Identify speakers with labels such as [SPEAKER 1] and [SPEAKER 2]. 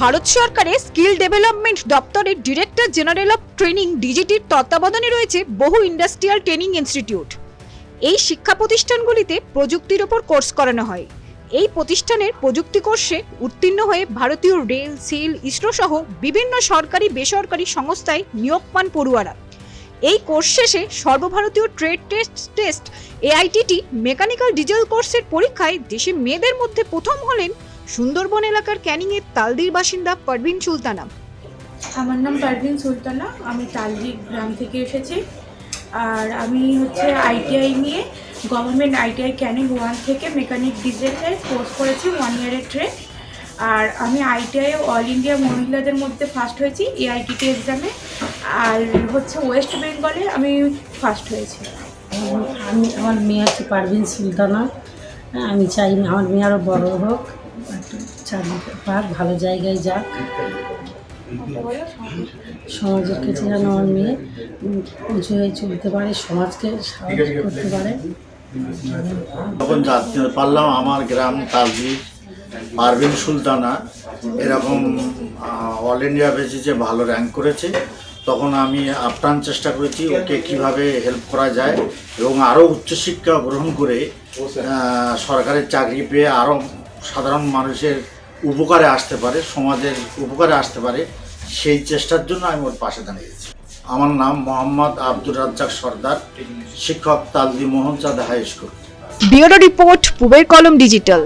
[SPEAKER 1] ভারত সরকারের skill development দপ্তরের director general of training ডিজিটির তত্ত্বাবধানে রয়েছে বহু ইন্ডাস্ট্রিয়াল ট্রেনিং ইনস্টিটিউট। এই শিক্ষা প্রতিষ্ঠানগুলিতে প্রযুক্তির ওপর কোর্স করানো হয়। এই প্রতিষ্ঠানের প্রযুক্তি কোর্সে উত্তীর্ণ হয়ে ভারতীয় রেল, সেল, ইসরো সহ বিভিন্ন সরকারি, বেসরকারি সংস্থায় নিয়োগ পান পড়ুয়ারা। এই কোর্স শেষে সর্বভারতীয় trade test test, AITT, mechanical diesel কোর্সের পরীক্ষায় দেশে মেয়েদের মধ্যে প্রথম হলেন সুন্দরবন এলাকার ক্যানিংয়ের তালদির বাসিন্দা পারভিন সুলতানা।
[SPEAKER 2] আমার নাম পারভিন সুলতানা আমি তালজি গ্রাম থেকে এসেছি। আর আমি হচ্ছে আইটিআই নিয়ে গভর্নমেন্ট আইটিআই ক্যানিং ওয়ান থেকে মেকানিক ডিজেলের কোর্স করেছি ওয়ান ইয়ারের ট্রেন। আর আমি আইটিআই অল ইন্ডিয়া মহিলাদের মধ্যে ফার্স্ট হয়েছি এআইটিটি এক্সামে আর হচ্ছে ওয়েস্ট বেঙ্গলে আমি ফার্স্ট হয়েছি।
[SPEAKER 3] আমি আমার মেয়ে হচ্ছে পারভিন সুলতানা। হ্যাঁ, আমি চাই আমার মেয়ে আরও বড় হোক। পাক ভালো জায়গায় যাক। সমাজের কাছে যেন আমার মেয়ে উঁচু হয়ে চলতে পারে, সমাজকে সাহায্য করতে পারে।
[SPEAKER 4] যখন জানতে পারলাম আমার গ্রাম তালজি পারভিন সুলতানা, এরকম অল ইন্ডিয়া বেসিসে ভালো র্যাঙ্ক করেছে। তখন আমি আপ্রাণ চেষ্টা করেছি ওকে কীভাবে হেল্প করা যায় এবং আরও উচ্চশিক্ষা গ্রহণ করে সরকারের চাকরি পেয়ে আরও সাধারণ মানুষের উপকারে আসতে পারে, সমাজের উপকারে আসতে পারে, সেই চেষ্টার জন্য আমি ওর পাশে দাঁড়িয়েছি আমার নাম মোহাম্মদ আব্দুর রাজ্জাক সর্দার, শিক্ষক Taldi Mohan Chand high school.
[SPEAKER 1] Bureau report, পুবের Kalam digital.